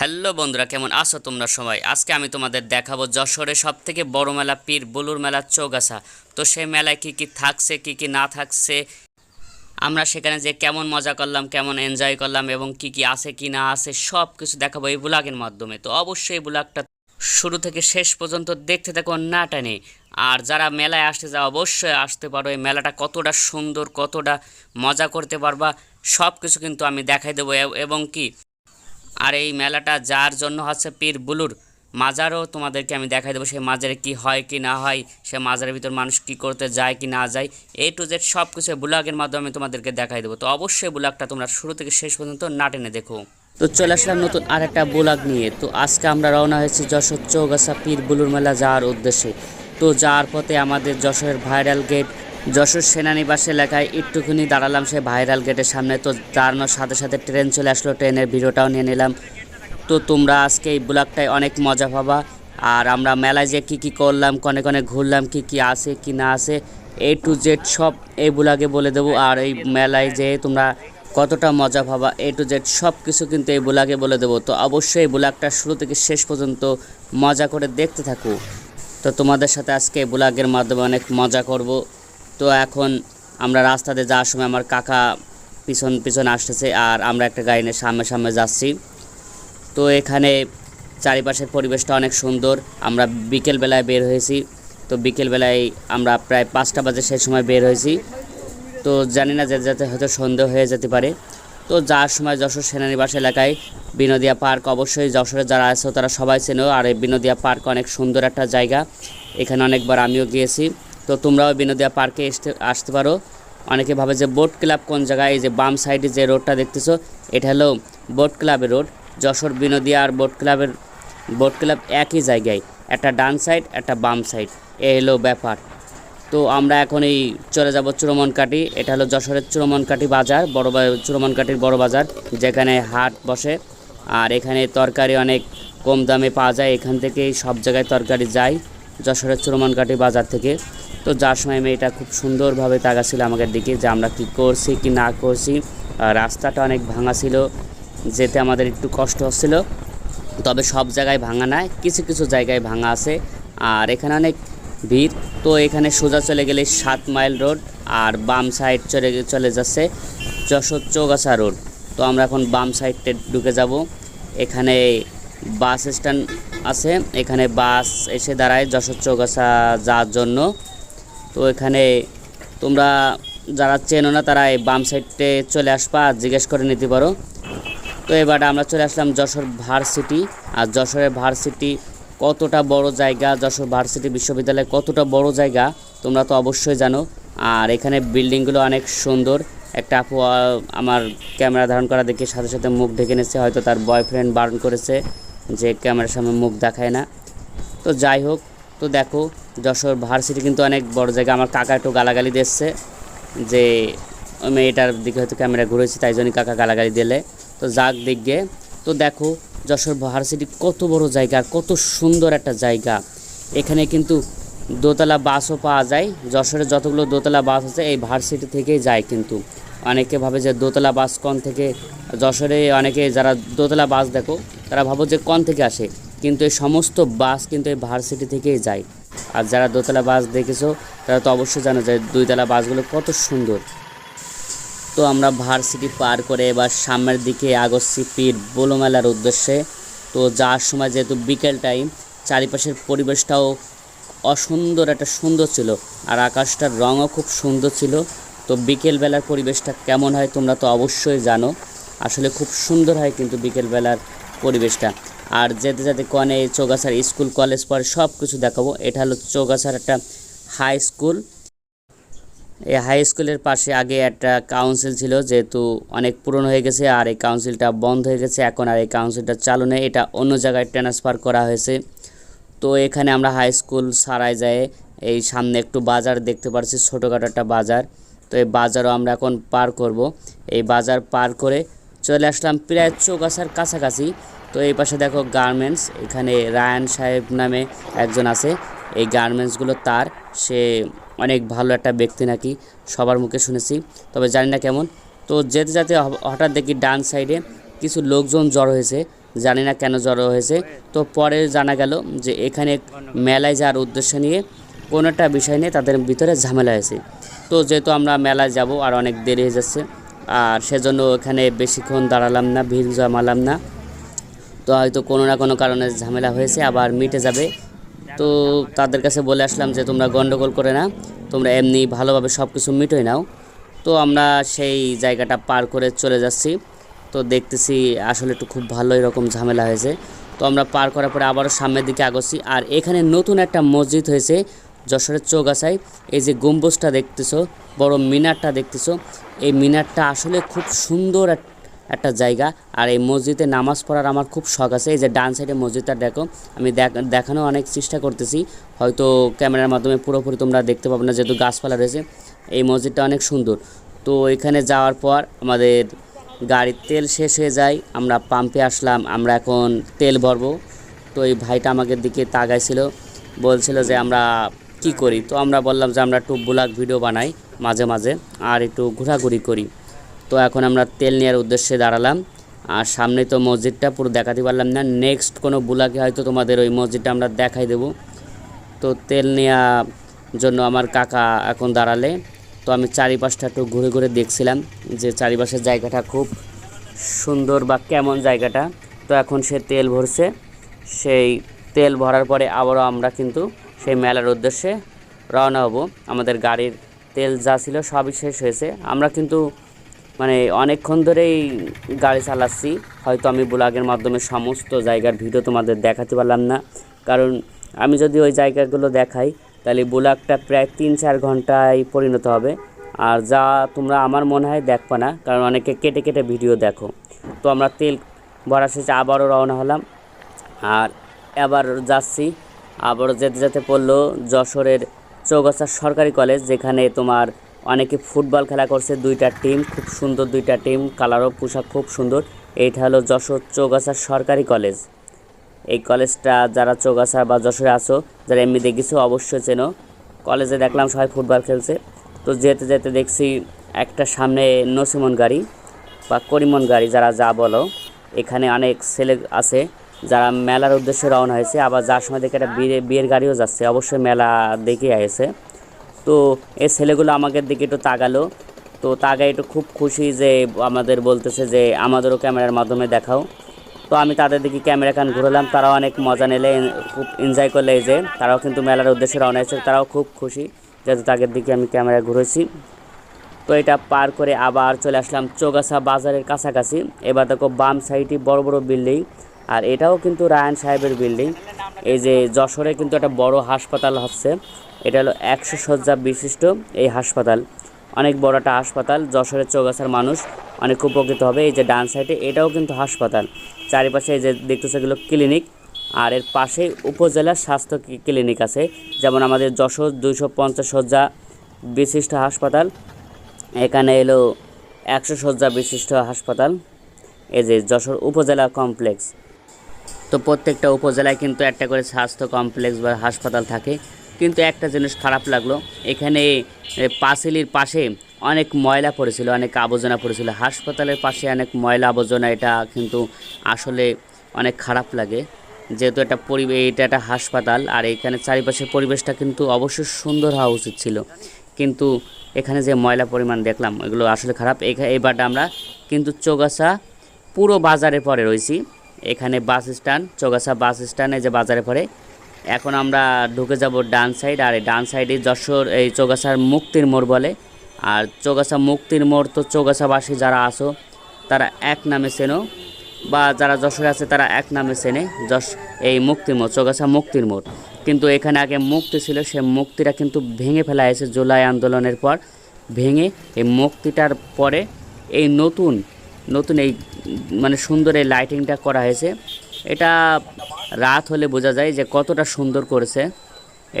Hello বন্ধুরা, কেমন আছো তোমরা সবাই? আজকে আমি তোমাদের দেখাবো যশোরে সব থেকে বড় মেলা পীর বুলুর মেলা চৌগাছা। তো সেই মেলায় কি কি থাকছে, কি কি না থাকছে? আমরা সেখানে যে কেমন মজা করলাম, কেমন এনজয় করলাম এবং কি কি আছে, কি না আছে সব কিছু দেখাবো এই ব্লগের মাধ্যমে। তো অবশ্যই এই ব্লগটা শুরু থেকে শেষ পর্যন্ত দেখতে থাকো না টানে। আর যারা মেলায় আসতে যাও অবশ্যই আসতে পারো। এই মেলাটা কতটা সুন্দর, কতটা মজা করতে পারবা সব কিছু কিন্তু আমি দেখাই দেবো। এবং কি আর এই মেলাটা যার জন্য হচ্ছে পীর বুলুর মাজারও তোমাদেরকে আমি দেখাই দেবো সেই মাজারে কি হয় কি না হয়, সে মাজারের ভিতর মানুষ কি করতে যায় কি না যায় এ টু জেড সব কিছু ব্লগের মাধ্যমে তোমাদেরকে দেখাই দেবো। তো অবশ্যই ব্লগটা তোমরা শুরু থেকে শেষ পর্যন্ত না টেনে দেখো। তো চলে আসলাম নতুন আর একটা ব্লগ নিয়ে। তো আজকে আমরা রওনা হয়েছি যশোর চৌগাছা পীর বুলুর মেলা যাওয়ার উদ্দেশ্যে। তো যাওয়ার পথে আমাদের যশোরের ভাইরাল গেট যশোর সেনানিবাস এলাকায় একটুখানি দাঁড়ালাম সে ভাইরাল গেটের সামনে। তো দাঁড়ানোর সাথে সাথে ট্রেন চলে আসলো ট্রেনের ভিডিওটাও নিয়ে নিলাম। তো তোমরা আজকে এই ব্লগটায় অনেক মজা পাবা। আর আমরা মেলায় যে কী কী করলাম, কনে কনে ঘুরলাম, কি কি আছে, কি না আছে এ টু জেড সব এই ব্লগে বলে দেবো। আর এই মেলায় যে তোমরা কতটা মজা পাবা এ টু জেড সব কিছু কিন্তু এই ব্লগে বলে দেবো। তো অবশ্যই এই ব্লগটা শুরু থেকে শেষ পর্যন্ত মজা করে দেখতে থাকো। তো তোমাদের সাথে আজকে এই ব্লগের মাধ্যমে অনেক মজা করব। তো এখন আমরা রাস্তাতে যাওয়ার সময় আমার কাকা পিছন পিছন আসতেছে আর আমরা একটা গাড়ি নিয়ে সামনে সামনে যাচ্ছি। তো এখানে চারিপাশের পরিবেশটা অনেক সুন্দর। আমরা বিকেলবেলায় বের হয়েছি। তো বিকেলবেলায় আমরা প্রায় পাঁচটা বাজে সেই সময় বের হয়েছি। তো জানি না যেতে যেতে হয়তো সন্দেহ হয়ে যেতে পারে। তো যাওয়ার সময় যশোর সেনানিবাস এলাকায় বিনোদিয়া পার্ক অবশ্যই যশোরে যারা আছে তারা সবাই চেনো। আর এই বিনোদিয়া পার্ক অনেক সুন্দর একটা জায়গা। এখানে অনেকবার আমিও গিয়েছি। তো তোমরাও বিনোদিয়া পার্কে আসতে আসতে পারো। অনেকে ভাবে যে বোট ক্লাব কোন জায়গায়? এই যে বাম সাইডে যে রোডটা দেখতেছো, এটা হলো বোট ক্লাবের রোড। যশোর, বিনোদিয়া আর বোট ক্লাবের বোট ক্লাব একই জায়গায়। একটা ডান সাইড, একটা বাম সাইড। এ হলো ব্যাপার। তো আমরা এখন এই চলে যাব চুরমনকাটি এটা হলো যশোরের চুরমনকাটি বাজার, বড় চুরমনকাটির বড় বাজার, যেখানে হাট বসে। আর এখানে তরকারি অনেক কম দামে পাওয়া যায়। এখান থেকেই সব জায়গায় তরকারি যায় যশোরের চুরমনকাটি বাজার থেকে। তো যার সময় মেয়েটা খুব সুন্দরভাবে তাকাছিল আমাদের দিকে যে আমরা কি করছি, কি না করছি। রাস্তাটা অনেক ভাঙা ছিল, যেতে আমাদের একটু কষ্ট হচ্ছিল। তবে সব জায়গায় ভাঙা নাই, কিছু কিছু জায়গায় ভাঙা আছে। আর এখানে অনেক ভিড়। তো এখানে সোজা চলে গেলে সাত মাইল রোড আর বাম সাইড চলে চলে যাচ্ছে যশোর চৌগাছা রোড। তো আমরা এখন বাম সাইডে ঢুকে যাব। এখানে বাস স্ট্যান্ড আছে। এখানে বাস এসে দাঁড়ায় যশোর চৌগাছা যাওয়ার জন্য। তো এখানে তোমরা যারা চেনো না, তারা এই বাম সাইডে চলে আসবা আর জিজ্ঞেস করে নিতে পারো। তো এবার আমরা চলে আসলাম যশোর ভার্সিটি। আর যশোরের ভার্সিটি কতটা বড় জায়গা? যশোর ভার্সিটি বিশ্ববিদ্যালয় কতটা বড় জায়গা? তোমরা তো অবশ্যই জানো। আর এখানে বিল্ডিংগুলো অনেক সুন্দর। একটা আপু আমার ক্যামেরা ধারণ করা দেখে সাথে সাথে মুখ ঢেকে নিয়েছে। হয়তো তার বয়ফ্রেন্ড বারণ করেছে যে ক্যামেরার সামনে মুখ দেখায় না। তো যাই হোক তো দেখো, যশোর ভার্সিটি কিন্তু অনেক বড় জায়গা। আমার কাকা একটু গালাগালি দিচ্ছে যে মেয়েটার দিকে হয়তো ক্যামেরা ঘুরেছি, তাই জন্যই কাকা গালাগালি দিলে। তো যাক দিকে তো দেখো, যশোর ভার্সিটি কত বড় জায়গা, কত সুন্দর একটা জায়গা। এখানে কিন্তু দোতলা বাসও পাওয়া যায়। যশোরে যতগুলো দোতলা বাস আছে, এই ভার্সিটি থেকেই যায় কিন্তু। অনেকে ভাবে যে দোতলা বাস কন থেকে, যশোরে অনেকে যারা দোতলা বাস দেখো, তারা ভাবো যে কন থেকে আসে। কিন্তু এই সমস্ত বাস কিন্তু এই ভার্সিটি থেকেই যায়। আর যারা দোতলা বাস দেখেছ, তারা তো অবশ্যই জানো যে দুইতলা বাসগুলো কত সুন্দর। তো আমরা ভার্সিটি পার করে এবার সামনের দিকে আগস্ছি পীর বোলোমেলার উদ্দেশ্যে। তো যাওয়ার সময় যেহেতু বিকেল টাইম, চারিপাশের পরিবেশটাও অসুন্দর একটা সুন্দর ছিল। আর আকাশটার রঙও খুব সুন্দর ছিল। তো বিকেলবেলার পরিবেশটা কেমন হয় তোমরা তো অবশ্যই জানো। আসলে খুব সুন্দর হয় কিন্তু বিকেলবেলার পরিবেশটা। আর যেতে যেতে কনে চৌগাছার স্কুল, কলেজ পরে সব কিছু দেখাবো। এটা হলো চৌগাছার একটা হাই স্কুল এই হাই স্কুলের পাশে আগে একটা কাউন্সিল ছিল, যেহেতু অনেক পুরনো হয়ে গেছে আর এই কাউন্সিলটা বন্ধ হয়ে গেছে, এখন আর এই কাউন্সিলটা চালু নেই। এটা অন্য জায়গায় ট্রান্সফার করা হয়েছে। তো এখানে আমরা হাই স্কুল সারায় যায়। এই সামনে একটু বাজার দেখতে পাচ্ছি ছোটোখাটো একটা বাজার। তো এই বাজারও আমরা এখন পার করব। এই বাজার পার করে চলে আসলাম প্রায় চৌগাছার কাছাকাছি। তো এই পাশে দেখো গার্মেন্টস এখানে রায়ান সাহেব নামে একজন আছে। এই গার্মেন্টসগুলো তার, সে অনেক ভালো একটা ব্যক্তি নাকি, সবার মুখে শুনেছি। তবে জানি না কেমন। তো যেতে যেতে হঠাৎ দেখি ডান সাইডে কিছু লোকজন জড়ো হয়েছে। জানি না কেন জড়ো হয়েছে। তো পরে জানা গেল যে এখানে মেলায় যাওয়ার উদ্দেশ্য নিয়ে কোনো একটা বিষয় নিয়ে তাদের ভিতরে ঝামেলা হয়েছে। তো যেহেতু আমরা মেলায় যাব আর অনেক দেরি হয়ে যাচ্ছে, আর সেজন্য এখানে বেশিক্ষণ দাঁড়ালাম না, ভিড় জমালাম না। তো হয়তো কোনো না কোনো কারণে ঝামেলা হয়েছে, আবার মিটে যাবে। তো তাদের কাছে বলে আসলাম যে, তোমরা গন্ডগোল করে না তোমরা এমনি ভালোভাবে সব কিছু মিটোই নাও। তো আমরা সেই জায়গাটা পার করে চলে যাচ্ছি। তো দেখতেছি আসলে একটু খুব ভালো এরকম ঝামেলা হয়েছে। তো আমরা পার করার পরে আবারও সামনের দিকে আগোচ্ছি। আর এখানে নতুন একটা মসজিদ হয়েছে, যশোরের চৌগাছায়। এই যে গম্বুজটা দেখতেছো, বড় মিনারটা দেখতেছো, এই মিনারটা আসলে খুব সুন্দর এক- একটা জায়গা। আর এই মসজিদে নামাজ পড়ার আমার খুব শখ আছে। এই যে ডান সাইডে মসজিদটা দেখো, আমি দেখ- দেখানো অনেক চেষ্টা করতেছি। হয়তো ক্যামেরার মাধ্যমে পুরোপুরি তোমরা দেখতে পাবে না, যেহেতু গাছপালা রয়েছে। এই মসজিদটা অনেক সুন্দর। তো এখানে যাওয়ার পর আমাদের গাড়ির তেল শেষ হয়ে যায়। আমরা পাম্পে আসলাম, আমরা এখন তেল ভরবো। তো এই ভাইটা আমাদের দিকে তাকাইছিল, বলছিল যে আমরা কি করি? তো আমরা বললাম যে আমরা একটু ব্লগ ভিডিও বানাই মাঝে মাঝে, আর একটু ঘোরাঘুরি করি। তো এখন আমরা তেল নেওয়ার উদ্দেশ্যে দাঁড়ালাম। আর সামনে তো মসজিদটা, পুরো দেখাতে পারলাম না। নেক্সট কোনো বুলাকে হয়তো তোমাদের ওই মসজিদটা আমরা দেখাই দেবো। তো তেল নেওয়ার জন্য আমার কাকা এখন দাঁড়ালে। তো আমি চারিপাশটা একটু ঘুরে ঘুরে দেখছিলাম যে চারিপাশের জায়গাটা খুব সুন্দর বা কেমন জায়গাটা। তো এখন সে তেল ভরছে। সেই তেল ভরার পরে আবারও আমরা কিন্তু সেই মেলার উদ্দেশ্যে রওনা হব। আমাদের গাড়ির তেল যা ছিল সবই শেষ হয়েছে। আমরা কিন্তু মানে অনেকক্ষণ ধরেই গাড়ি চালাচ্ছি। হয়তো আমি ব্লগের মাধ্যমে সমস্ত জায়গার ভিডিও তোমাদের দেখাতে পারলাম না। কারণ আমি যদি ওই জায়গাগুলো দেখাই, তাহলে ব্লগটা প্রায় তিন চার ঘন্টায় পরিণত হবে। আর যা তোমরা আমার মনে হয় দেখবা না, কারণ অনেকে কেটে কেটে ভিডিও দেখো। তো আমরা তেল ভরা শেষে আবারও রওনা হলাম। আর এবার যাচ্ছি। আবারও যেতে যেতে পড়ল যশোরের চৌগাছা সরকারি কলেজ, যেখানে তোমার অনেকে ফুটবল খেলা করছে, দুইটা টিম খুব সুন্দর দুইটা টিম কালারও পোশাক খুব সুন্দর। এইটা হলো যশোর চৌগাছা সরকারি কলেজ এই কলেজটা যারা চৌগাছা বা যশোরে আছো, যারা এমনি দেখেছ, অবশ্যই চেনো। কলেজে দেখলাম সবাই ফুটবল খেলছে। তো যেতে যেতে দেখছি একটা সামনে নসিমন গাড়ি বা করিমন গাড়ি, যারা যা বলো। এখানে অনেক ছেলে আছে, যারা মেলার উদ্দেশ্যে রওনা হয়েছে। আবার যার সময় দেখে একটা বিয়ে, বিয়ের গাড়িও যাচ্ছে। অবশ্যই মেলা দেখে আসে। তো এই ছেলেগুলো আমাদের দিকে একটু তাকালো। তো তাকাই একটু খুব খুশি যে আমাদের বলতেছে যে, আমাদেরও ক্যামেরার মাধ্যমে দেখাও। তো আমি তাদের দিকে ক্যামেরা কান ঘুরলাম, তারাও অনেক মজা নিলে খুব এনজয় করলে এই যে, তারাও কিন্তু মেলার উদ্দেশ্যে রওনা হয়েছে, তারাও খুব খুশি যেহেতু তাদের দিকে আমি ক্যামেরা ঘুরেছি। তো এটা পার করে আবার চলে আসলাম চৌগাছা বাজারের কাছাকাছি। এবার দেখো বাম সাইডে বড় বড় বিল্ডিং। আর এটাও কিন্তু রায়ন সাহেবের বিল্ডিং। এই যে যশোরে কিন্তু একটা বড় হাসপাতাল হচ্ছে। এটা হলো একশো শয্যা বিশিষ্ট এই হাসপাতাল। অনেক বড় একটা হাসপাতাল, যশোরের চৌগাছার মানুষ অনেক উপকৃত হবে। এই যে ডান সাইডে এটাও কিন্তু হাসপাতাল। চারিপাশে এই যে দেখতেছে এগুলো ক্লিনিক। আর এর পাশে উপজেলা স্বাস্থ্য ক্লিনিক আছে। যেমন আমাদের যশোর দুইশো পঞ্চাশ শয্যা বিশিষ্ট হাসপাতাল। এখানে এলো একশো শয্যা বিশিষ্ট হাসপাতাল। এই যে যশোর উপজেলা কমপ্লেক্স। তো প্রত্যেকটা উপজেলায় কিন্তু একটা করে স্বাস্থ্য কমপ্লেক্স বা হাসপাতাল থাকে। কিন্তু একটা জিনিস খারাপ লাগল, এখানে পাঁচিলির পাশে অনেক ময়লা পড়েছিল, অনেক আবর্জনা পড়েছিল। হাসপাতালের পাশে অনেক ময়লা আবর্জনা, এটা কিন্তু আসলে অনেক খারাপ লাগে। যেহেতু এটা পরিবেশ এটা একটা হাসপাতাল, আর এখানে চারিপাশের পরিবেশটা কিন্তু অবশ্যই সুন্দর হওয়া উচিত ছিল। কিন্তু এখানে যে ময়লা পরিমাণ দেখলাম, এগুলো আসলে খারাপ। এবারটা আমরা কিন্তু চৌগাছা পুরো বাজারে পরে রয়েছি। এখানে বাস স্ট্যান্ড, চৌগাছা বাস স্ট্যান্ডে যে বাজারে পরে এখন আমরা ঢুকে যাব ডান সাইড, আর এই ডান সাইডে যশোর, এই চৌগাছার মুক্তির মোড় বলে। আর চৌগাছা মুক্তির মোড় তো চৌগাছাবাসী যারা আসো তারা এক নামে চেনো, বা যারা যশোরে আছে, তারা এক নামে চেনে যশ, এই মুক্তির মোড়, চৌগাছা মুক্তির মোড়। কিন্তু এখানে আগে মুক্তি ছিল, সে মুক্তিটা কিন্তু ভেঙে ফেলা হয়েছে জুলাই আন্দোলনের পর। ভেঙে এই মুক্তিটার পরে এই নতুন নতুন এই মানে সুন্দর এই লাইটিংটা করা হয়েছে। এটা রাত হলে বোঝা যায় যে কতটা সুন্দর করেছে।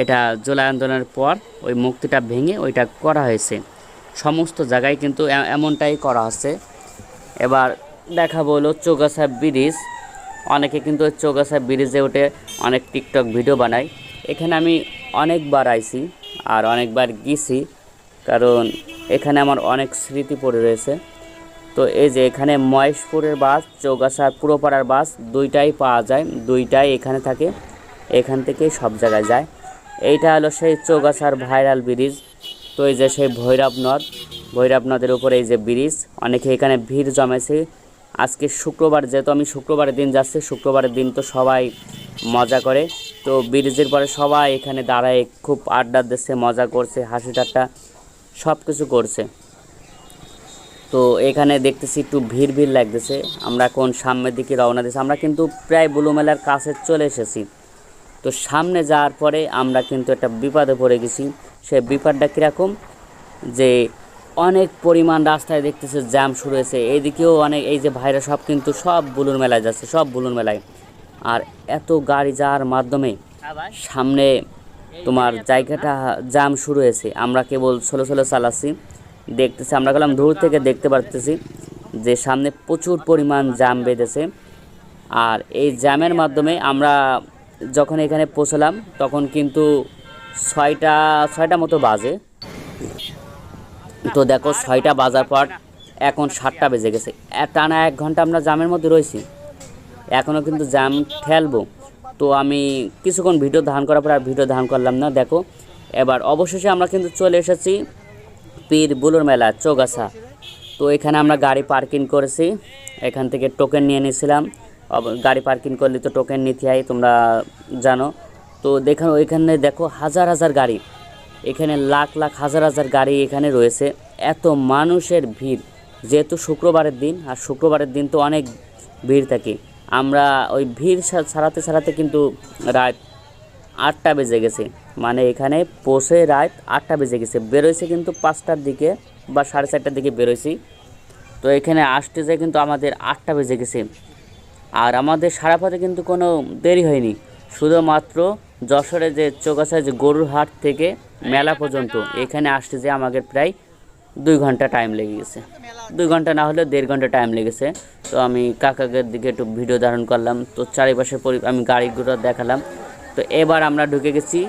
এটা জুলাই আন্দোলনের পর ওই মুক্তিটা ভেঙে ওইটা করা হয়েছে। সমস্ত জায়গায় কিন্তু এমনটাই করা হচ্ছে। এবার দেখাবো হলো চৌগাছা ব্রিজ। অনেকে কিন্তু চৌগাছা ব্রিজে উঠে অনেক টিকটক ভিডিও বানায়। এখানে আমি অনেকবার আইছি আর অনেকবার গেছি। কারণ এখানে আমার অনেক স্মৃতি পড়ে রয়েছে। তো এই যে এখানে মহেশপুরের বাস, চৌগাছার পুরোপাড়ার বাস, দুইটাই পাওয়া যায়, দুইটাই এখানে থাকে, এখান থেকে সব জায়গায় যায়। এইটা হলো সেই চৌগাছার ভাইরাল ব্রিজ, তো এই যে সেই ভৈরব নদ, ভৈরব নদের উপরে এই যে ব্রিজ, অনেকে এখানে ভিড় জমেছে। আজকে শুক্রবার, যেহেতু আমি শুক্রবারের দিন যাচ্ছি, শুক্রবারের দিন তো সবাই মজা করে, তো ব্রিজের পরে সবাই এখানে দাঁড়ায়, খুব আড্ডা দিচ্ছে, মজা করছে, হাসি ঠাট্টা সব কিছু করছে। তো এখানে দেখতেছি একটু ভিড় ভিড় লাগতেছে। আমরা কোন সামনের দিকে রওনা দিয়েছি। আমরা কিন্তু প্রায় বুলু মেলার কাছে চলে এসেছি। তো সামনে যাওয়ার পরে আমরা কিন্তু একটা বিপদে পড়ে গেছি। সে বিপদটা কীরকম? যে অনেক পরিমাণ রাস্তায় দেখতেছে জ্যাম শুরু হয়েছে। এইদিকেও অনেক, এই যে ভাইরা সব কিন্তু সব বুলুর মেলায় যাচ্ছে, সব বুলুর মেলায় আর এত গাড়ি যাওয়ার মাধ্যমে সামনে তোমার জায়গাটা জ্যাম শুরু হয়েছে। আমরা কেবল ষোলো ষোলো চালাচ্ছি। দেখতেছি, আমরা গেলাম দূর থেকে দেখতে পারতেছি যে সামনে প্রচুর পরিমাণ জ্যাম বেঁধেছে। আর এই জ্যামের মাধ্যমে আমরা যখন এখানে পৌঁছলাম, তখন কিন্তু ছয়টা ছয়টা মতো বাজে। তো দেখো, ছয়টা বাজার পর এখন সাতটা বেজে গেছে। টানা এক ঘণ্টা আমরা জ্যামের মধ্যে রয়েছি। এখনও কিন্তু জ্যাম ঠেলবো। তো আমি কিছুক্ষণ ভিডিও ধারণ করার পর আর ভিডিও ধারণ করলাম না, দেখো। এবার অবশেষে আমরা কিন্তু চলে এসেছি পীর বুলুর মেলা, চৌগাছা। তো এখানে আমরা গাড়ি পার্কিং করেছি। এখান থেকে টোকেন নিয়ে নিয়েছিলাম। গাড়ি পার্কিং করলে তো টোকেন নিতে হয়, তোমরা জানো। তো দেখো, এখানে দেখো হাজার হাজার গাড়ি। এখানে লাখ লাখ হাজার হাজার গাড়ি এখানে রয়েছে। এত মানুষের ভিড়। যেহেতু শুক্রবারের দিন, আর শুক্রবারের দিন তো অনেক ভিড় থাকে। আমরা ওই ভিড় সা- ছাড়াতে ছাড়াতে কিন্তু রাত আটটা বেজে গেছে। মানে এখানে পৌঁছে রাত আটটা বেজে গেছে। বেরোইছে কিন্তু পাঁচটার দিকে বা সাড়ে চারটার দিকে বেরোইছি। তো এখানে আসতে যায় কিন্তু আমাদের আটটা বেজে গেছে। আর আমাদের সারা পথে কিন্তু কোনো দেরি হয়নি। শুধুমাত্র যশোরে যে চৌগাছায় যে গরুর হাট থেকে মেলা পর্যন্ত এখানে আসতে যে আমাদের প্রায় দুই ঘণ্টা টাইম লেগে গেছে। দুই ঘণ্টা না হলে দেড় ঘণ্টা টাইম লেগেছে। তো আমি কাকাকের দিকে একটু ভিডিও ধারণ করলাম। তো চারিপাশে আমি গাড়িগুলো দেখালাম। তো এবার আমরা ঢুকে গেছি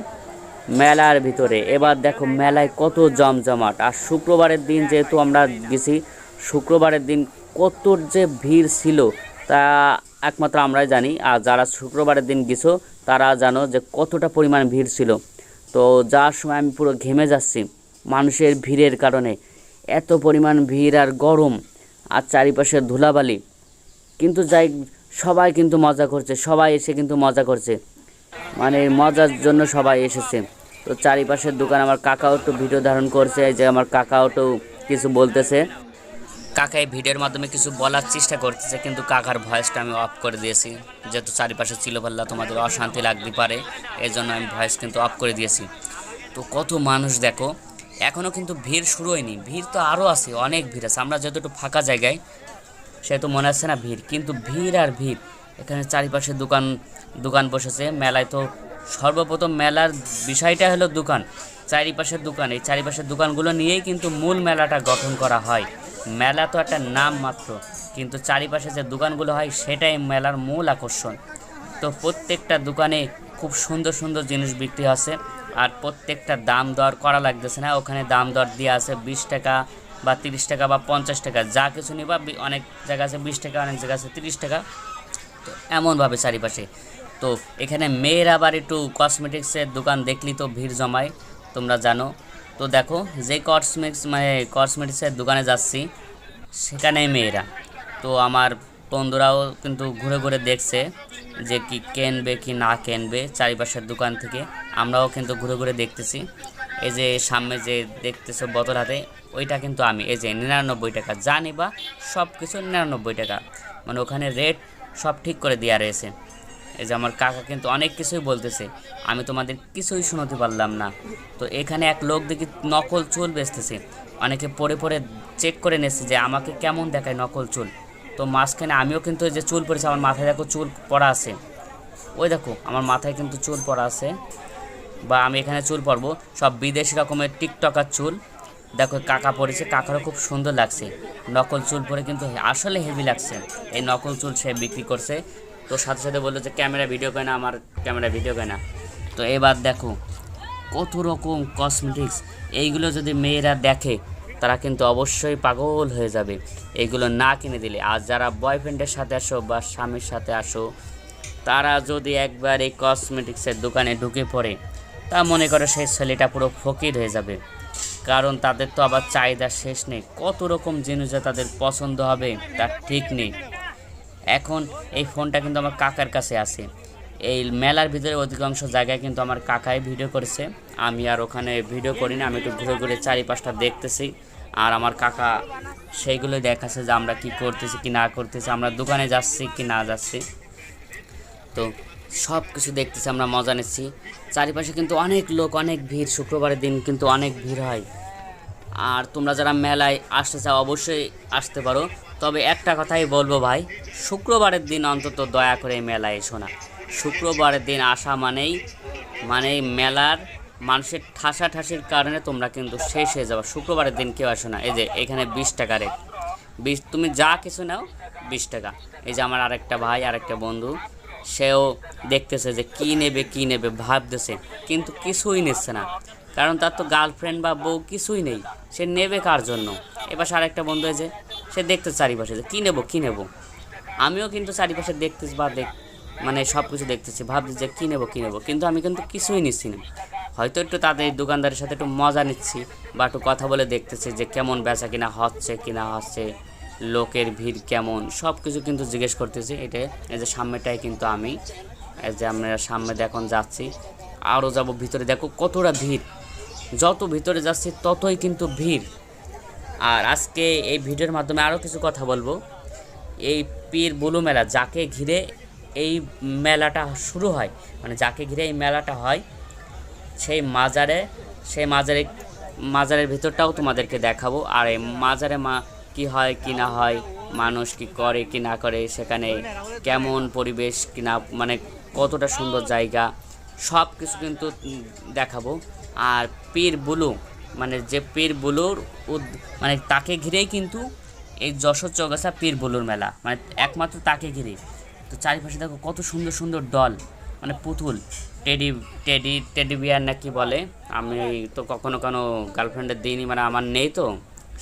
মেলার ভিতরে। এবার দেখো মেলায় কত জমজমাট। আর শুক্রবারের দিন যেহেতু আমরা গেছি, শুক্রবারের দিন কত যে ভিড় ছিল তা একমাত্র আমরাই জানি। আর যারা শুক্রবারের দিন গেছো, তারা জানো যে কতটা পরিমাণ ভিড় ছিল। তো যাওয়ার সময় আমি পুরো ঘেমে যাচ্ছি মানুষের ভিড়ের কারণে। এত পরিমাণ ভিড় আর গরম আর চারিপাশে ধুলাবালি। কিন্তু যাই, সবাই কিন্তু মজা করছে, সবাই এসে কিন্তু মজা করছে। মানে মজার জন্য সবাই এসেছে। তো চারিপাশের দোকান, আমার কাকাও একটু ভিডিও ধারণ করছে যে আমার কাকাও একটু কিছু বলতেছে। কাকা এই ভিডিওর মাধ্যমে কিছু বলার চেষ্টা করতেছে, কিন্তু কাকার ভয়েসটা আমি অফ করে দিয়েছি। যেহেতু চারিপাশে ছিল পাল্লা তোমাদের অশান্তি লাগতে পারে এই জন্য আমি ভয়েস কিন্তু অফ করে দিয়েছি। তো কত মানুষ দেখো এখনও কিন্তু ভিড় শুরু হয়নি। ভিড় তো আরও আছে, অনেক ভিড় আছে। আমরা যেহেতু একটু ফাঁকা জায়গায় সে তো মনে হচ্ছে না ভিড়। কিন্তু ভিড় আর ভিড়, এখানে চারিপাশে দোকান দোকান বসেছে, মেলায় তো সর্বপ্রথম মেলার বিষয়টা হলো দোকান, চারিপাশের দোকান। এই চারিপাশের দোকানগুলো নিয়েই কিন্তু মূল মেলাটা গঠন করা হয়। মেলা তো একটা নাম মাত্র, কিন্তু চারিপাশে যে দোকানগুলো হয় সেটাই মেলার মূল আকর্ষণ। তো প্রত্যেকটা দোকানে খুব সুন্দর সুন্দর জিনিস বিক্রি আছে আর প্রত্যেকটা দাম দর করা লাগতেছে না। ওখানে দাম দর দিয়ে আছে বিশ টাকা বা তিরিশ টাকা বা পঞ্চাশ টাকা, যা কিছু নিবা অনেক জায়গা আছে বিশ টাকা, অনেক জায়গা আছে তিরিশ টাকা। তো এমনভাবে চারিপাশে। তো এখানে মেয়ের আবার একটু কসমেটিক্সের দোকান দেখলি তো ভিড় জমায়, তোমরা জানো। তো দেখো, যে কসমেটিক্স মানে কসমেটিক্সের দোকানে যাচ্ছি সেখানে মেয়েরা। তো আমার বন্ধুরাও কিন্তু ঘুরে ঘুরে দেখছে যে কি কেনবে, কি না কেনবে চারিপাশের দোকান থেকে। আমরাও কিন্তু ঘুরে ঘুরে দেখতেছি। এই যে সামনে যে দেখতেছো বোতল হাতে, ওইটা কিন্তু আমি। এই যে নিরানব্বই টাকা, যা নিবা সব কিছু নিরানব্বই টাকা। মানে ওখানে রেট সব ঠিক করে দেওয়া রয়েছে। এই যে আমার কাকা কিন্তু অনেক কিছুই বলতেছে, আমি তোমাদের কিছুই শোনাতে পারলাম না। তো এখানে এক লোক দেখি নকল চুল বেচতেছে। অনেকে পরে পরে চেক করে নিচ্ছে যে আমাকে কেমন দেখায় নকল চুল। তো মাঝখানে আমিও কিন্তু যে চুল পড়েছি, আমার মাথায় দেখো চুল পড়া আছে। ওই দেখো, আমার মাথায় কিন্তু চুল পড়া আছে। বা আমি এখানে চুল পরবো, সব বিদেশি রকমের টিকটকার চুল। দেখো কাকা পরেছে, কাকারও খুব সুন্দর লাগছে। নকল চুল পরে কিন্তু আসলে হেভি লাগছে। এই নকল চুল সে বিক্রি করছে। তো সাথে সাথে বলল যে ক্যামেরা ভিডিও করে না আমার ক্যামেরা ভিডিও করে না তো এবার দেখো, কত রকম কসমেটিক্স এইগুলো যদি মেয়েরা দেখে, তারা কিন্তু অবশ্যই পাগল হয়ে যাবে। এগুলো না কিনে দিলে। আর যারা বয়ফ্রেন্ডের সাথে আসো বা স্বামীর সাথে আসো, তারা যদি একবার এই কসমেটিক্সের দোকানে ঢুকে পড়ে, তা মনে করে সেই ছেলেটা পুরো ফকির হয়ে যাবে। কারণ তাদের তো আবার চাহিদা শেষ নেই। কত রকম জিনিস যে তাদের পছন্দ হবে, তার ঠিক নেই। এখন এই ফোনটা কিন্তু আমার কাকার কাছে আছে। এই মেলার ভিতরে অধিকাংশ জায়গায় কিন্তু আমার কাকাই ভিডিও করেছে। আমি আর ওখানে ভিডিও করি না, আমি একটু ঘুরে ঘুরে চারিপাশটা দেখতেছি। আর আমার কাকা সেইগুলোই দেখাচ্ছে যে আমরা কি করতেছি, কি না করতেছি, আমরা দোকানে যাচ্ছি কি না যাচ্ছি। তো সব কিছু দেখতেছি, আমরা মজা নিচ্ছি। চারিপাশে কিন্তু অনেক লোক, অনেক ভিড়, শুক্রবারের দিন কিন্তু অনেক ভিড় হয়। আর তোমরা যারা মেলায় আসতে চাও, অবশ্যই আসতে পারো। তবে একটা কথাই বলব ভাই, শুক্রবারের দিন অন্তত দয়া করে মেলায় এসো না। শুক্রবারের দিন আসা মানেই মানে মেলার মানুষের ঠাসা ঠাসির কারণে তোমরা কিন্তু শেষ হয়ে যাবে। শুক্রবারের দিন কেউ আসো না। এই যে এখানে বিশ টাকা রেট বিশ, তুমি যা কিছু নাও, বিশ টাকা। এই যে আমার আরেকটা ভাই, আরেকটা বন্ধু, সেও দেখতেছে যে কী নেবে কী নেবে ভাবতেছে, কিন্তু কিছুই নিচ্ছে না। কারণ তার তো গার্লফ্রেন্ড বা বউ কিছুই নেই। সে নেবে কার জন্য? এবার আরেকটা বন্ধু যে সে দেখতে চারিপাশে। যে কী নেব কী নেব? আমিও কিন্তু চারিপাশে দেখতেছি বা দেখ মানে সব কিছু দেখতেছি। ভাবছি যে কী নেব কী নেব? কিন্তু আমি কিন্তু কিছুই নিচ্ছি না। হয়তো একটু তাদের দোকানদারের সাথে একটু মজা নিচ্ছি বা একটু কথা বলে দেখতেছি যে কেমন বেচা কিনা হচ্ছে কিনা হচ্ছে, লোকের ভিড় কেমন? সব কিছু কিন্তু জিজ্ঞেস করতেছি। এটা এই যে সামনেটাই কিন্তু আমি, এই যে আমরা সামনে এখন যাচ্ছি আরও যাব, ভিতরে দেখো কতটা ভিড়। যত ভিতরে যাচ্ছি ততই কিন্তু ভিড়। আর আজকে এই ভিডিওর মাধ্যমে আরও কিছু কথা বলব। এই পীর বুলু মেলা, যাকে ঘিরে এই মেলাটা শুরু হয় মানে যাকে ঘিরে এই মেলাটা হয়, সেই মাজারে সেই মাজারে, মাজারের ভিতরটাও তোমাদেরকে দেখাবো। আর এই মাজারে মা কি হয়, কি না হয়, মানুষ কি করে, কি না করে, সেখানে কেমন পরিবেশ, কি না মানে কতটা সুন্দর জায়গা সব কিছু কিন্তু দেখাবো। আর পীর বুলু মানে যে পীর বুলুর মানে তাকে ঘিরেই কিন্তু এই যশোর চৌগাছা পীর বুলুর মেলা। মানে একমাত্র তাকে ঘিরেই। তো চারিপাশে দেখো কত সুন্দর সুন্দর দল মানে পুতুল। টেডি টেডি টেডি বিয়ার না কি বলে? আমি তো কখনো কোনো গার্লফ্রেন্ডের দিইনি মানে আমার নেই তো।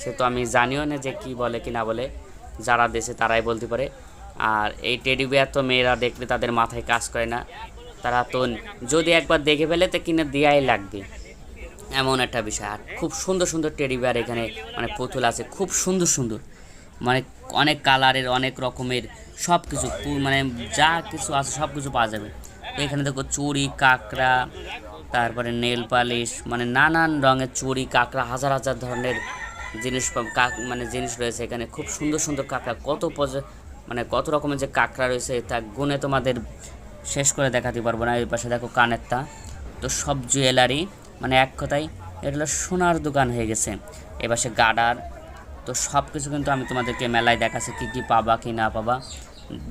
সে তো আমি জানিও না যে কি বলে কি না বলে। যারা দেশে তারাই বলতে পারে। আর এই টেডি বিয়ার তো মেয়েরা দেখলে তাদের মাথায় কাজ করে না। তারা তো যদি একবার দেখে ফেলে তো কিনে দেওয়াই লাগবে। এমন একটা বিষয়। আর খুব সুন্দর সুন্দর টেডি বিয়ার এখানে মানে পুতুল আছে, খুব সুন্দর সুন্দর। মানে অনেক কালারের অনেক রকমের সব কিছু মানে যা কিছু আছে সব কিছু পাওয়া যাবে। এখানে দেখো চুড়ি, কাঁকড়া, তারপরে নেল পালিশ মানে নানান রঙের চুড়ি, কাঁকড়া, হাজার হাজার ধরনের জিনিস মানে জিনিস রয়েছে এখানে। খুব সুন্দর সুন্দর কাঁকড়া, কত মানে কত রকমের যে কাঁকড়া রয়েছে তা গুণে তোমাদের শেষ করে দেখাতে পারব না। এই পাশে দেখো কানের তা তো সব জুয়েলারি মানে এক কথায় এটা হলো সোনার দোকান হয়ে গেছে। এপাশে গাডার, তো সব কিছু কিন্তু আমি তোমাদেরকে মেলায় দেখাচ্ছি কী কী পাবা, কি না পাবা।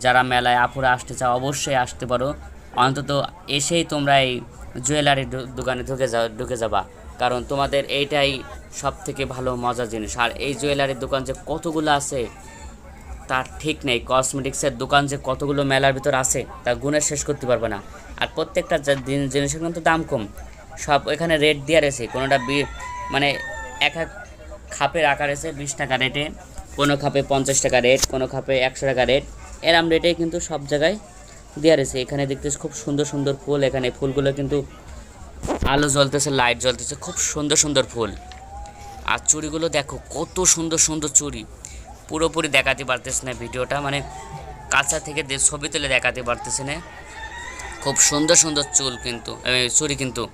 যারা মেলায় আপুরা আসতে চাও অবশ্যই আসতে পারো। অন্তত এসেই তোমরা এই জুয়েলারি দোকানে ঢুকে যাও, ঢুকে যাবা। কারণ তোমাদের এইটাই সব থেকে ভালো মজার জিনিস। আর এই জুয়েলারির দোকান যে কতগুলো আছে, তার ঠিক নেই। কসমেটিক্সের দোকান যে কতগুলো মেলার ভিতর আছে তা গুণে শেষ করতে পারব না। আর প্রত্যেকটা জিনিসের কিন্তু দাম কম। সব এখানে রেট দেওয়া রয়েছে। কোনোটা বি- মানে এক এক খাপের আকার আছে বিশ টাকা রেটে কোনো খাপে পঞ্চাশ টাকা রেট কোনো খাপে একশো টাকা রেট এরম রেটে কিন্তু সব জায়গায় দেওয়া রয়েছে। এখানে দেখতেছি খুব সুন্দর সুন্দর ফুল, এখানে ফুলগুলো কিন্তু আলো জ্বলতেছে লাইট জ্বলতেছে, খুব সুন্দর সুন্দর ফুল। আর চুড়িগুলো দেখো, কত সুন্দর সুন্দর চুড়ি। পুরোপুরি দেখাতে পারতেছে না ভিডিওটা মানে কাছা থেকে ছবি তুলে দেখাতে পারতেছে না। খুব সুন্দর সুন্দর চুল কিন্তু চুড়ি কিন্তু।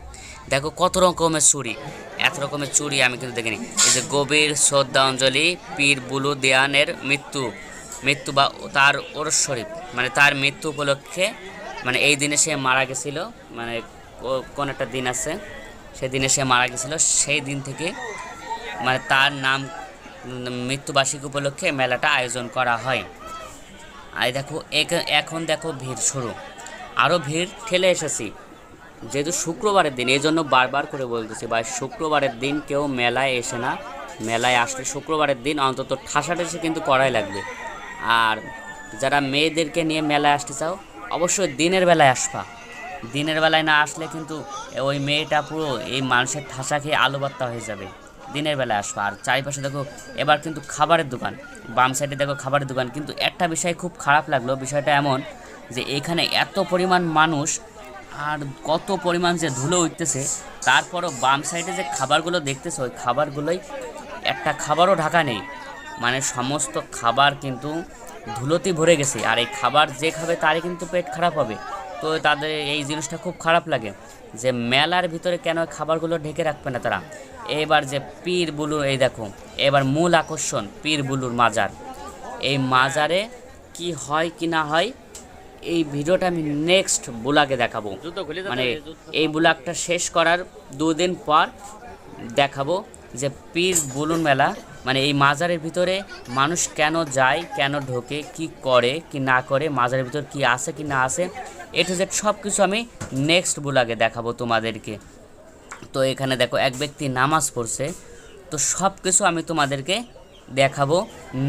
দেখো কত রকমের চুড়ি, এত রকমের চুড়ি আমি কিন্তু দেখিনি। এই যে গভীর শ্রদ্ধাঞ্জলি, পীর বুলু দেয়ানের মৃত্যু মৃত্যু বা তার ওরস শরীফ মানে তার মৃত্যু উপলক্ষে মানে এই দিনে সে মারা গেছিল মানে কোন একটা দিন আছে, সেদিনে সে মারা গেছিল, সেই দিন থেকে মানে তার নাম, মৃত্যুবার্ষিকী উপলক্ষে মেলাটা আয়োজন করা হয়। আর দেখো, এখ- এখন দেখো ভিড় শুরু। আরও ভিড় ঠেলে এসেছি। যেহেতু শুক্রবারের দিন এই জন্য বারবার করে বলতেছি ভাই, শুক্রবারের দিন কেউ মেলায় এসে না, মেলায় আসলে শুক্রবারের দিন অন্তত ঠাসাঠাসি কিন্তু করাই লাগবে। আর যারা মেয়েদেরকে নিয়ে মেলায় আসতে চাও, অবশ্যই দিনের বেলায় আসবা। দিনের বেলায় না আসলে কিন্তু ওই মেয়েটা পুরো এই মানুষের ঠাসা খেয়ে আলু বাত্তা হয়ে যাবে। দিনের বেলায় আসব। আর চারিপাশে দেখো, এবার কিন্তু খাবারের দোকান। বাম সাইডে দেখো খাবারের দোকান। কিন্তু একটা বিষয় খুব খারাপ লাগল, বিষয়টা এমন যে এখানে এত পরিমাণ মানুষ আর কত পরিমাণ যে ধুলো উঠতেছে, তারপরও বাম সাইডে যে খাবারগুলো দেখতেছে, ওই খাবারগুলোই একটা খাবারও ঢাকা নেই। মানে সমস্ত খাবার কিন্তু ধুলোতে ভরে গেছে, আর এই খাবার যে খাবে তারই কিন্তু পেট খারাপ হবে। তো তাদের এই জিনিসটা খুব খারাপ লাগে যে মেলার ভিতরে কেন খাবারগুলো ঢেকে রাখবে না তারা? এবার যে পীর বুলু, এই দেখো, এবার মূল আকর্ষণ পীর বুলুর মাজার। এই মাজারে কি হয় কি না হয় এই ভিডিওটা আমি নেক্সট বুলাকে দেখাবো। মানে এই বুলাকটা শেষ করার দুদিন পর দেখাবো যে পীর বুলুন মেলা মানে এই মাজারের ভিতরে মানুষ কেন যায় কেন ঢোকে কি করে কি না করে মাজারের ভিতর কি আছে কি না আছে এ টু জেড সব কিছু আমি নেক্সট বুলাগে দেখাবো তোমাদেরকে। তো এখানে দেখো এক ব্যক্তি নামাজ পড়ছে তো সব কিছু আমি তোমাদেরকে দেখাবো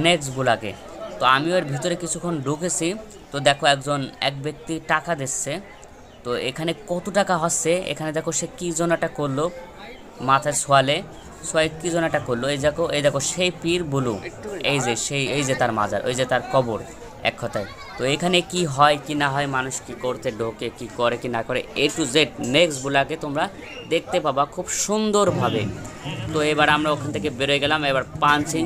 নেক্সট বুলাকে তো আমি ওর ভিতরে কিছুক্ষণ ঢুকেছি তো দেখো একজন, এক ব্যক্তি টাকা দিচ্ছে, তো এখানে কত টাকা হচ্ছে? এখানে দেখো সে কী জন্যটা করল মাথায় সোয়ালে সোয়াই কী জন্যটা করল, এই দেখো এই দেখো, সেই পীর বুলু, এই যে সেই, এই যে তার মাজার ওই যে তার কবর, এক কথায়। তো এখানে কি হয়, কি না হয়, মানুষ কি করতে, ঢোকে, কি করে, কি না করে এ টু জেড নেক্সট বুলাকে তোমরা দেখতে পাবা খুব সুন্দরভাবে। তো এবার আমরা ওখান থেকে বেরোয় গেলাম, এবার পাঞ্চিং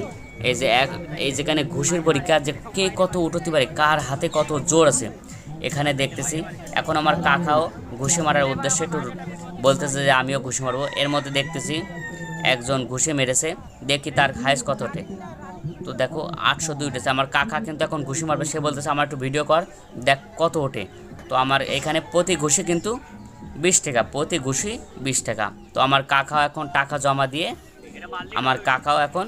এই যে এক, এই যেখানে ঘুষের পরীক্ষা, যে কে কত উঠতে পারে, কার হাতে কত জোর আছে, এখানে দেখতেছি। এখন আমার কাকাও ঘুষি মারার উদ্দেশ্যে একটু বলতেছে যে আমিও ঘুষি মারবো। এর মধ্যে দেখতেছি একজন ঘুষি মেরেছে, দেখি তার হাইস কতটে। তো দেখো, আটশো দুই উঠেছে। আমার কাকা কিন্তু এখন ঘুষি মারবে, সে বলতেছে, আমার একটু ভিডিও কর, দেখ কত ওঠে। তো আমার এখানে প্রতি ঘুষি কিন্তু বিশ টাকা, প্রতি ঘুষি বিশ টাকা। তো আমার কাকাও এখন টাকা জমা দিয়ে, আমার কাকাও এখন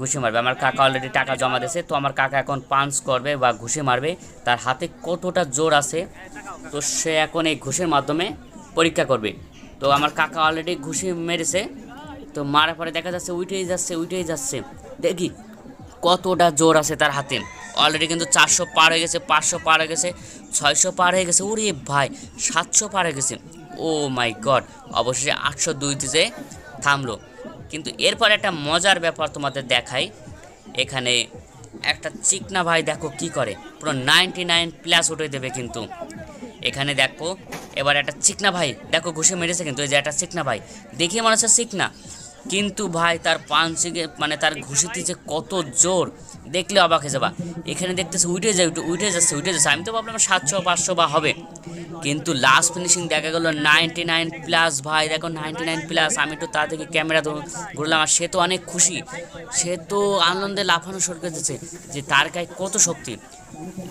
ঘুষি মারবে। আমার কাকা অলরেডি টাকা জমা দিয়েছে, তো আমার কাকা এখন পাঞ্চ করবে বা ঘুষি মারবে। তার হাতে কতটা জোর আছে, তো সে এখন এই ঘুষের মাধ্যমে পরীক্ষা করবে। তো আমার কাকা অলরেডি ঘুষি মেরেছে, তো মারার পরে দেখা যাচ্ছে উঠেই যাচ্ছে উঠেই যাচ্ছে। দেখি কতটা জোর আছে তার হাতে। অলরেডি কিন্তু চারশো পার হয়ে গেছে, পাঁচশো পার হয়ে গেছে, ছয়শো পার হয়ে গেছে। ওরে ভাই, সাতশো পার হয়ে গেছে। ও মাই গড অবশেষে আটশো দুইতে যে থামলো। কিন্তু এরপর একটা মজার ব্যাপার তোমাদের দেখাই। এখানে একটা চিকনা ভাই দেখো কি করে, পুরো নাইনটি নাইন প্লাস উঠে দেবে কিন্তু। এখানে দেখো, এবার একটা চিকনা ভাই, দেখো ঘুষে মেরেছে কিন্তু, এই যে একটা চিকনা ভাই। দেখিয়ে মনে হচ্ছে চিকনা। কিন্তু ভাই, তার পাঞ্চিকে মানে তার ঘুষিতে যে কত জোর, দেখলে অবাক হয়ে যাবা। এখানে দেখতেছে উঠে যায় উঠে- উঠে যাচ্ছে উঠে যাচ্ছে। আমি তো ভাবলাম সাতশো, পাঁচশো বা হবে। কিন্তু লাস্ট ফিনিশিং দেখা গেলো নাইনটি নাইন প্লাস ভাই, দেখো নাইনটি নাইন প্লাস আমি তো তা থেকে ক্যামেরা ঘুরলাম, আর সে তো অনেক খুশি। সে তো আনন্দে লাফানো শুরু করে যে তার গায়ে কত শক্তি।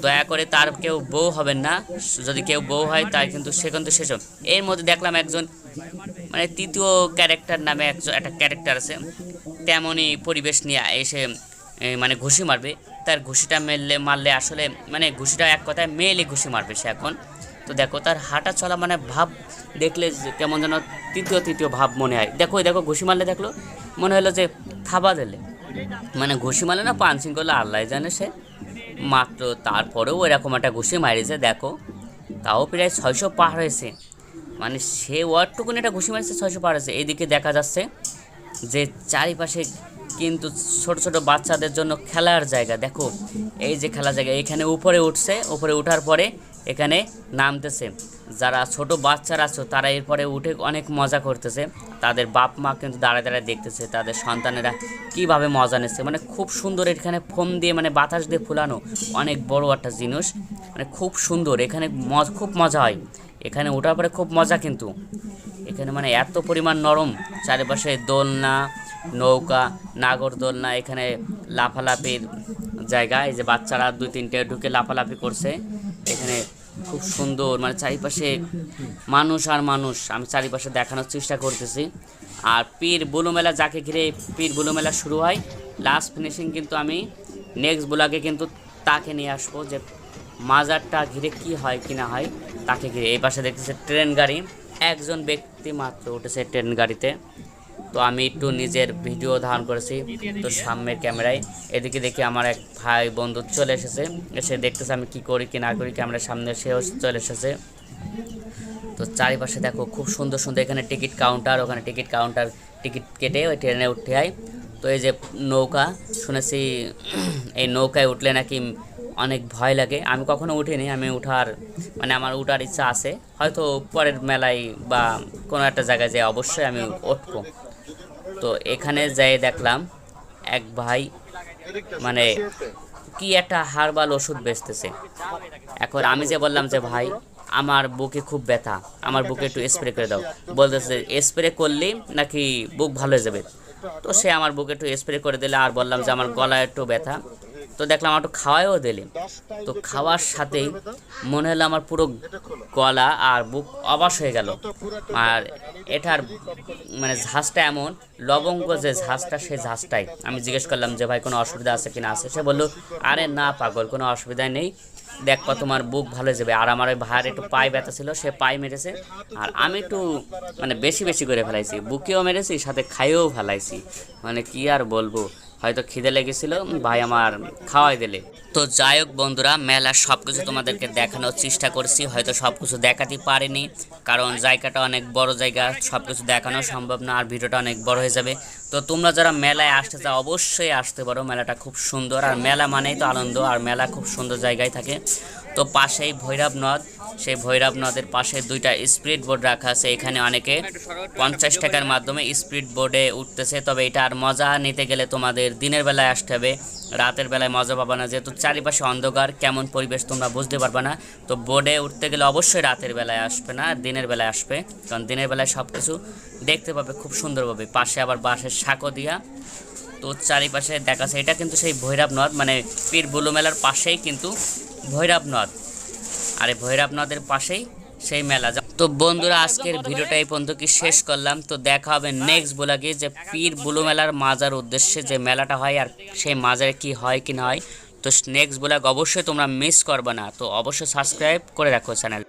দয়া করে তার কেউ বউ হবেন না। যদি কেউ বউ হয়, তাই কিন্তু সে কিন্তু সেসব এর মধ্যে দেখলাম একজন মানে তৃতীয় ক্যারেক্টার নামে একজন একটা ক্যারেক্টার আছে। তেমনই পরিবেশ নিয়ে এসে মানে ঘুষি মারবে। তার ঘুষিটা মেললে, মারলে আসলে মানে ঘুষিটা এক কথায় মেলে ঘুষি মারবে সে এখন। তো দেখো, তার হাঁটা চলা মানে ভাব দেখলে কেমন যেন তৃতীয় তৃতীয় ভাব মনে হয়। দেখো দেখো, ঘুষি মারলে দেখল, মনে হলো যে থাবা দিলে। মানে ঘুষি মারলে না পাঞ্চিং করলে, আল্লাহ জানে সে। মাত্র তারপরেও এরকম একটা ঘুষি মারিয়েছে, দেখো। তাও প্রায় ছয়শো পার হয়েছে। মানে সে ওয়ার্ডটুকুনি একটা ঘুষি মারিছে, ছয়শো পার আছে। এইদিকে দেখা যাচ্ছে যে চারিপাশে কিন্তু ছোট ছোট বাচ্চাদের জন্য খেলার জায়গা। দেখো, এই যে খেলার জায়গা, এখানে উপরে উঠছে, উপরে ওঠার পরে এখানে নামতেছে। যারা ছোট বাচ্চারা আছে, তারা এরপরে উঠে অনেক মজা করতেছে। তাদের বাপ মা কিন্তু দাঁড়ায় দাঁড়ায় দেখতেছে, তাদের সন্তানেরা কীভাবে মজা নিচ্ছে। মানে খুব সুন্দর এখানে ফোম দিয়ে মানে বাতাস দিয়ে ফুলানো অনেক বড় একটা জিনিস। মানে খুব সুন্দর, এখানে খুব মজা হয়। এখানে ওঠার পরে খুব মজা কিন্তু। এখানে মানে এত পরিমাণ নরম, চারিপাশে দোলনা, নৌকা, নাগর দোলনা, এখানে লাফালাফির জায়গা, এই যে বাচ্চারা দুই তিনটে ঢুকে লাফালাফি করছে। এখানে খুব সুন্দর মানে চারিপাশে মানুষ আর মানুষ, আমি চারিপাশে দেখানোর চেষ্টা করতেছি। আর পীর বুলু মেলা যাকে ঘিরে পীর বুলু মেলা শুরু হয় লাস্ট ফিনিশিং কিন্তু আমি নেক্সট ব্লগে কিন্তু তাকে নিয়ে আসব যে মাজারটা ঘিরে কি হয় কি না হয়, তাকে ঘিরে। এই পাশে দেখতেছে ট্রেন গাড়ি। একজন ব্যক্তি মাত্র উঠেছে ট্রেন গাড়িতে। তো আমি একটু নিজের ভিডিও ধারণ করেছি তো সামনের ক্যামেরায়। এদিকে দেখি আমার এক ভাই বন্ধু চলে এসেছে। এসে দেখতেছে আমি কি করি কি না করি ক্যামেরার সামনে সেও চলে এসেছে। তো চারিপাশে দেখো খুব সুন্দর সুন্দর এখানে টিকিট কাউন্টার, ওখানে টিকিট কাউন্টার টিকিট কেটে ওই ট্রেনে উঠতে হয় তো এই যে নৌকা, শুনেছি এই নৌকায় উঠলে নাকি অনেক ভয় লাগে। আমি কখনো উঠিনি, আমি উঠার মানে আমার উঠার ইচ্ছা আছে। হয়তো পরের মেলায় বা কোনো একটা জায়গায় যেয়ে অবশ্যই আমি উঠবো। তো এখানে যাই দেখলাম এক ভাই মানে কি একটা হারবাল ওষুধ বেচতেছে। এখন আমি যে বললাম যে, ভাই, আমার বুকে খুব ব্যথা, আমার বুকে একটু স্প্রে করে দাও। বলতেছে স্প্রে করলেই নাকি বুক ভালো হয়ে যাবে? তো সে আমার বুকে একটু স্প্রে করে দিলে আর বললাম যে, আমার গলায় একটু ব্যথা। তো দেখলাম একটু খাওয়াইও দিলে। তো খাওয়ার সাথেই মনে হলো আমার পুরো গলা আর বুক অবাস হয়ে গেল। আর এটার মানে ঝাঁজটা এমন, লবঙ্গ যে ঝাঁজটা, সেই ঝাঁজটাই। আমি জিজ্ঞেস করলাম যে, ভাই, কোনো অসুবিধা আছে কিনা? আছে সে বলল, আরে না, পাগল, কোনো অসুবিধা নেই। দেখবা তোমার বুক ভালো যাবে। আর আমার ওই ভাইয়ের একটু পায়ে ব্যথা ছিল, সে পায়ে মেরেছে। আর আমি একটু মানে বেশি বেশি করে ফেলাইছি। বুকেও মেরেছি, সাথে খাইয়েও ফেলাইছি। মানে কি আর বলব? হয়তো খিদে লেগেছিল, ভাই আমার খাওয়াই দিলে। তো যাই হোক বন্ধুরা মেলার সব কিছু তোমাদেরকে দেখানোর চেষ্টা করছি, হয়তো সব কিছু দেখাতে পারিনি, কারণ জায়গাটা অনেক বড় জায়গা সব কিছু দেখানো সম্ভব না, আর ভিডিওটা অনেক বড় হয়ে যাবে। তো তোমরা যারা মেলায় আসতে চাও, অবশ্যই আসতে পারো, মেলাটা খুব সুন্দর, আর মেলা মানেই তো আনন্দ, আর মেলা খুব সুন্দর জায়গায় থাকে। তো পাশেই ভৈরব নদ সেই ভৈরব নদের পাশে দুইটা স্পিড বোর্ড রাখা আছে। এখানে অনেকে পঞ্চাশ টাকার মাধ্যমে স্পিড বোর্ডে উঠতেছে, তবে এটা আর মজা নিতে গেলে তোমাদের দিনের বেলায় আসতে হবে। রাতের বেলায় মজা পাবা না, যেহেতু চারিপাশে অন্ধকার, কেমন পরিবেশ তোমরা বুঝতে পারবে না। তো বোর্ডে উঠতে গেলে অবশ্যই রাতের বেলায় আসবে না দিনের বেলায় আসবে, কারণ দিনের বেলায় সব কিছু দেখতে পাবে খুব সুন্দরভাবে। পাশে আবার বাঁশের সাঁকো দিয়া তো চারিপাশে দেখাচ্ছে। এটা কিন্তু সেই ভৈরব নদ মানে পীর বুলু মেলার পাশেই কিন্তু ভৈরব নদ। আর ভৈরব পাশেই সেই মেলা। তো বন্ধুরা, আজকের ভিডিওটা এই পর্যন্ত কি শেষ করলাম? তো দেখা হবে নেক্সট বোলাগে যে পীর বুলু মেলার মাজার উদ্দেশ্যে যে মেলাটা হয় আর সেই মাজারে কি হয় কি না হয়। তো নেক্সট ব্লগ অবশ্যই তোমরা মিস করবে না। তো অবশ্যই সাবস্ক্রাইব করে রাখো চ্যানেল